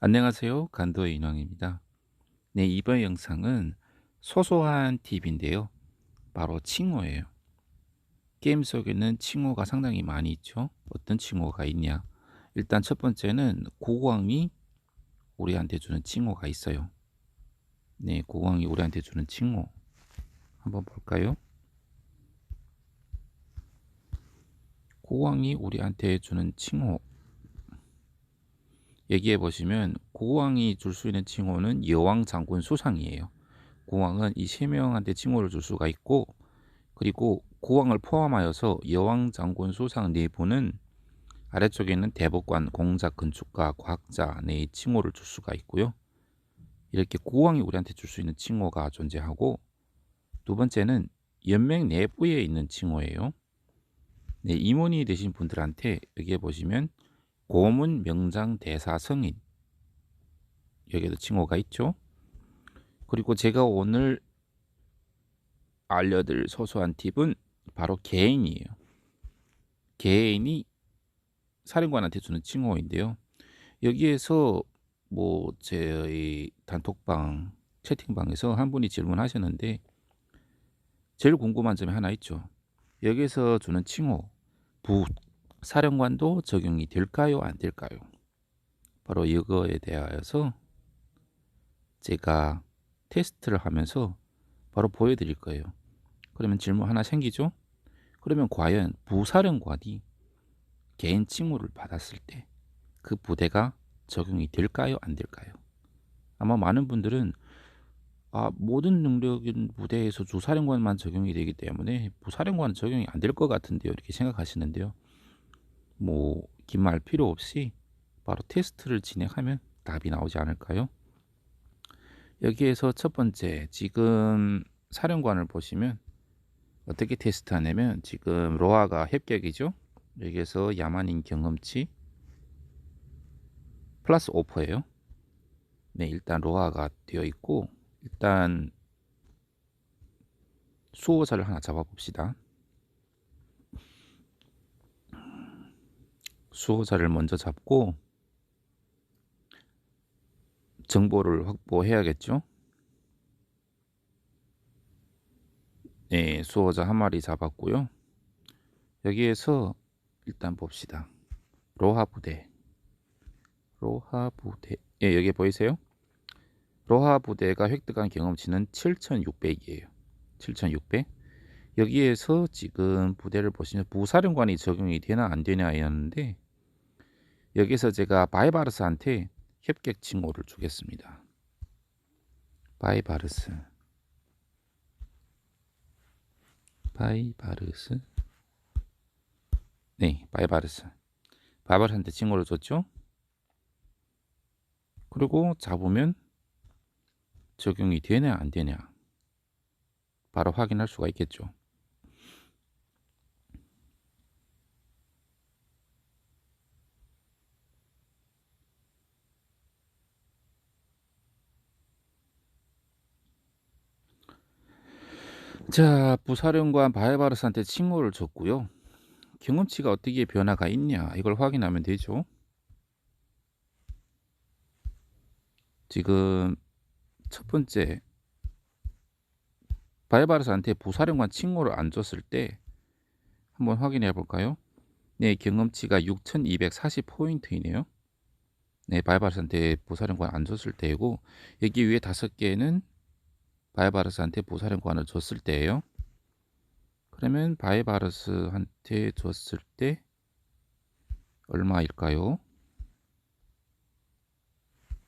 안녕하세요. 간도의 인왕입니다. 네, 이번 영상은 소소한 팁인데요. 바로 칭호예요. 게임 속에는 칭호가 상당히 많이 있죠. 어떤 칭호가 있냐? 일단 첫 번째는 고광이 우리한테 주는 칭호가 있어요. 네, 고광이 우리한테 주는 칭호. 한번 볼까요? 고광이 우리한테 주는 칭호. 얘기해 보시면 고왕이 줄 수 있는 칭호는 여왕 장군 수상이에요. 고왕은 이 세 명한테 칭호를 줄 수가 있고 그리고 고왕을 포함하여서 여왕 장군 수상 내부는 아래쪽에 있는 대법관, 공작, 건축가, 과학자 내 칭호를 줄 수가 있고요. 이렇게 고왕이 우리한테 줄 수 있는 칭호가 존재하고 두 번째는 연맹 내부에 있는 칭호예요. 네, 임원이 되신 분들한테 여기에 보시면 고문 명장 대사 성인 여기에도 칭호가 있죠. 그리고 제가 오늘 알려드릴 소소한 팁은 바로 개인이에요. 개인이 사령관한테 주는 칭호인데요. 여기에서 뭐 저희 단톡방 채팅방에서 한 분이 질문하셨는데 제일 궁금한 점이 하나 있죠. 여기서 주는 칭호 부 사령관도 적용이 될까요? 안 될까요? 바로 이거에 대하여서 제가 테스트를 하면서 바로 보여드릴 거예요. 그러면 질문 하나 생기죠? 그러면 과연 부사령관이 개인 칭호를 받았을 때 그 부대가 적용이 될까요? 안 될까요? 아마 많은 분들은 아, 모든 능력인 부대에서 주사령관만 적용이 되기 때문에 부사령관은 적용이 안 될 것 같은데요. 이렇게 생각하시는데요. 뭐 긴말 필요 없이 바로 테스트를 진행하면 답이 나오지 않을까요? 여기에서 첫 번째 지금 사령관을 보시면 어떻게 테스트하냐면 지금 로아가 협격이죠. 여기에서 야만인 경험치 플러스 오퍼예요. 네, 일단 로아가 되어 있고 일단 수호자를 하나 잡아 봅시다. 수호자를 먼저 잡고 정보를 확보해야겠죠. 네, 수호자 한 마리 잡았고요. 여기에서 일단 봅시다. 로하 부대. 로하 부대. 예, 여기 보이세요? 로하 부대가 획득한 경험치는 7,600이에요. 7,600. 여기에서 지금 부대를 보시면 부사령관이 적용이 되나 안 되냐였는데 여기서 제가 바이바르스한테 협객 칭호를 주겠습니다. 바이바르스 바이바르스 네 바이바르스 바이바르스한테 칭호를 줬죠. 그리고 잡으면 적용이 되냐 안 되냐 바로 확인할 수가 있겠죠. 자, 부사령관 바이바르스한테 칭호를 줬고요. 경험치가 어떻게 변화가 있냐 이걸 확인하면 되죠. 지금 첫 번째 바이바르스한테 부사령관 칭호를 안 줬을 때 한번 확인해 볼까요? 네, 경험치가 6240포인트이네요. 네, 바이바르스한테 부사령관 안 줬을 때이고 여기 위에 다섯 개는 바이바르스한테 보사령관을 줬을 때예요. 그러면 바이바르스한테 줬을 때 얼마일까요?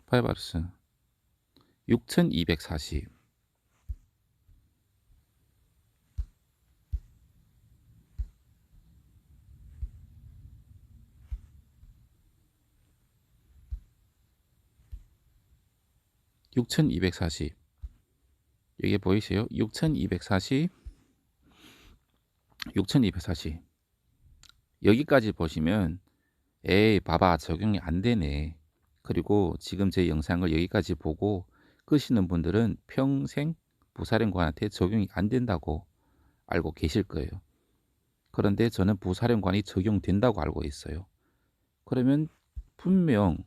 바이바르스 6240 6240 여기 보이세요? 6240 6240 여기까지 보시면 에이 봐봐 적용이 안 되네. 그리고 지금 제 영상을 여기까지 보고 끄시는 분들은 평생 부사령관한테 적용이 안 된다고 알고 계실 거예요. 그런데 저는 부사령관이 적용된다고 알고 있어요. 그러면 분명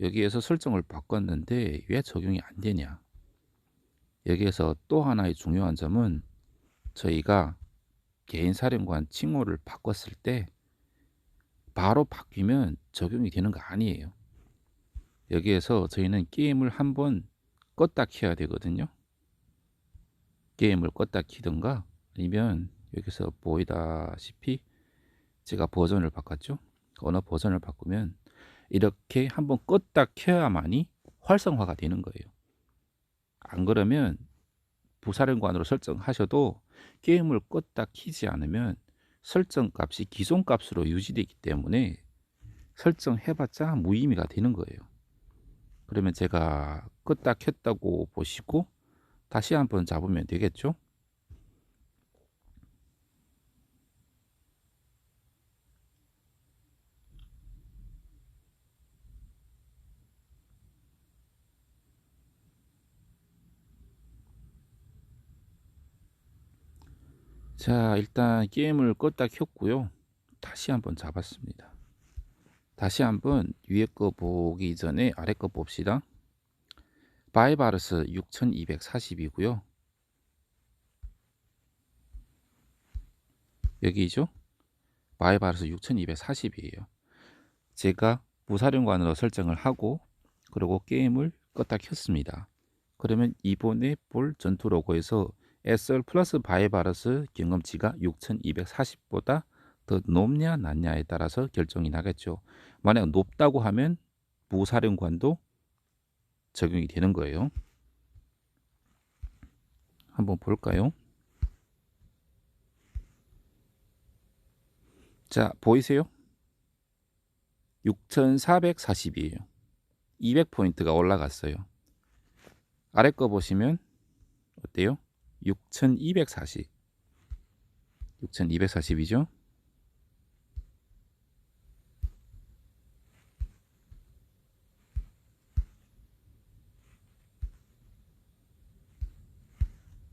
여기에서 설정을 바꿨는데 왜 적용이 안 되냐? 여기에서 또 하나의 중요한 점은 저희가 개인 사령관 칭호를 바꿨을 때 바로 바뀌면 적용이 되는 거 아니에요. 여기에서 저희는 게임을 한번 껐다 켜야 되거든요. 게임을 껐다 키든가 아니면 여기서 보이다시피 제가 버전을 바꿨죠. 어느 버전을 바꾸면 이렇게 한번 껐다 켜야만이 활성화가 되는 거예요. 안 그러면 부사령관으로 설정하셔도 게임을 껐다 키지 않으면 설정 값이 기존 값으로 유지되기 때문에 설정해봤자 무의미가 되는 거예요. 그러면 제가 껐다 켰다고 보시고 다시 한번 잡으면 되겠죠? 자, 일단 게임을 껐다 켰고요. 다시 한번 잡았습니다. 다시 한번 위에 거 보기 전에 아래 거 봅시다. 바이바르스 6240이고요. 여기죠? 바이바르스 6240이에요. 제가 무사령관으로 설정을 하고 그리고 게임을 껐다 켰습니다. 그러면 이번에 볼 전투 로고에서 SR 플러스 바이바르스 경험치가 6240보다 더 높냐 낮냐에 따라서 결정이 나겠죠. 만약 높다고 하면 부사령관도 적용이 되는 거예요. 한번 볼까요? 자, 보이세요? 6440이에요. 200포인트가 올라갔어요. 아래 거 보시면 어때요? 6240. 6240이죠?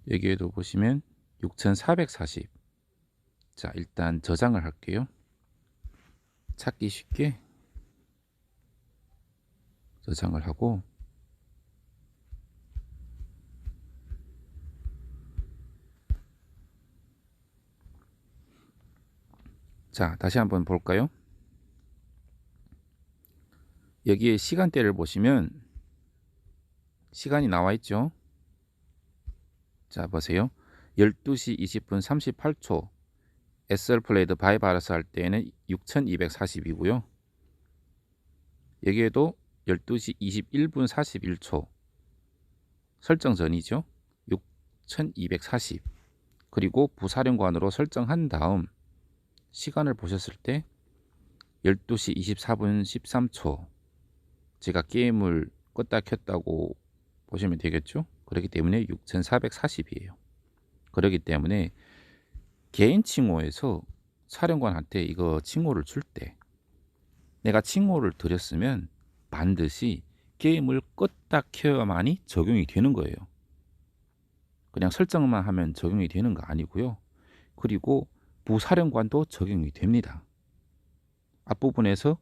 여기에도 보시면 6440. 자, 일단 저장을 할게요. 찾기 쉽게 저장을 하고 자, 다시 한번 볼까요? 여기에 시간대를 보시면 시간이 나와 있죠. 자, 보세요. 12시 20분 38초 SR 플레이드 바이바르스 할 때에는 6240이고요. 여기에도 12시 21분 41초 설정 전이죠. 6240 그리고 부사령관으로 설정한 다음 시간을 보셨을 때 12시 24분 13초 제가 게임을 껐다 켰다고 보시면 되겠죠. 그렇기 때문에 6440이에요. 그렇기 때문에 개인 칭호에서 사령관한테 이거 칭호를 줄 때 내가 칭호를 드렸으면 반드시 게임을 껐다 켜야만이 적용이 되는 거예요. 그냥 설정만 하면 적용이 되는 거 아니고요. 그리고 부사령관도 적용이 됩니다. 앞부분에서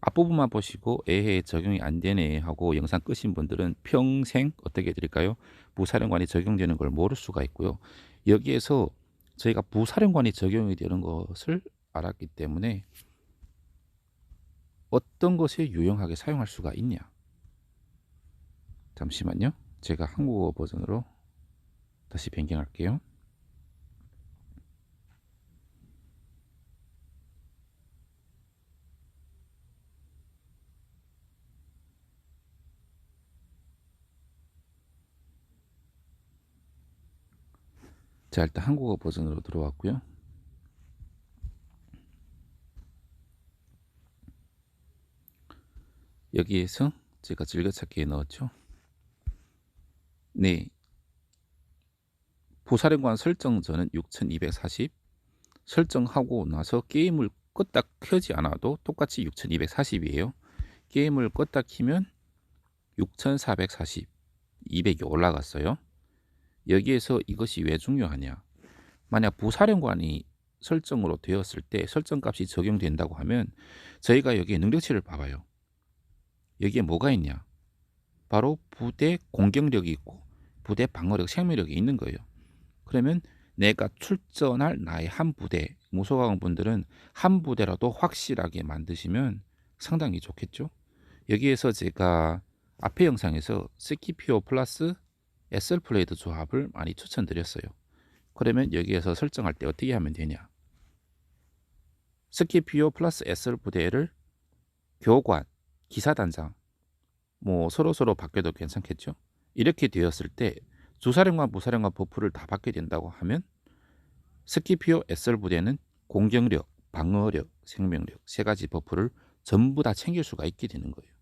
앞부분만 보시고 에헤 적용이 안 되네 하고 영상 끄신 분들은 평생 어떻게 해드릴까요? 부사령관이 적용되는 걸 모를 수가 있고요. 여기에서 저희가 부사령관이 적용이 되는 것을 알았기 때문에 어떤 것에 유용하게 사용할 수가 있냐? 잠시만요. 제가 한국어 버전으로 다시 변경할게요. 자, 일단 한국어 버전으로 들어왔고요. 여기에서 제가 즐겨찾기에 넣었죠. 네. 보사령관 설정 전은 6240 설정하고 나서 게임을 껐다 켜지 않아도 똑같이 6240이에요. 게임을 껐다 키면 6440 200이 올라갔어요. 여기에서 이것이 왜 중요하냐? 만약 부사령관이 설정으로 되었을 때 설정 값이 적용된다고 하면 저희가 여기 능력치를 봐봐요. 여기에 뭐가 있냐? 바로 부대 공격력이 있고 부대 방어력, 생명력이 있는 거예요. 그러면 내가 출전할 나의 한 부대, 무소강 분들은 한 부대라도 확실하게 만드시면 상당히 좋겠죠. 여기에서 제가 앞에 영상에서 스키피오 플러스 SL 플레이드 조합을 많이 추천드렸어요. 그러면 여기에서 설정할 때 어떻게 하면 되냐? 스키피오 플러스 SL 부대를 교관, 기사단장, 뭐 서로 서로 바뀌어도 괜찮겠죠? 이렇게 되었을 때 주사령관, 부사령관 버프를 다 받게 된다고 하면 스키피오 SR 부대는 공격력, 방어력, 생명력 세 가지 버프를 전부 다 챙길 수가 있게 되는 거예요.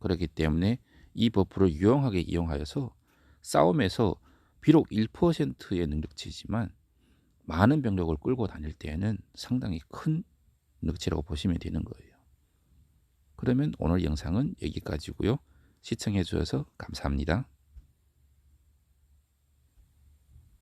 그렇기 때문에 이 버프를 유용하게 이용하여서 싸움에서 비록 1%의 능력치지만 많은 병력을 끌고 다닐 때에는 상당히 큰 능력치라고 보시면 되는 거예요. 그러면 오늘 영상은 여기까지고요. 시청해 주셔서 감사합니다.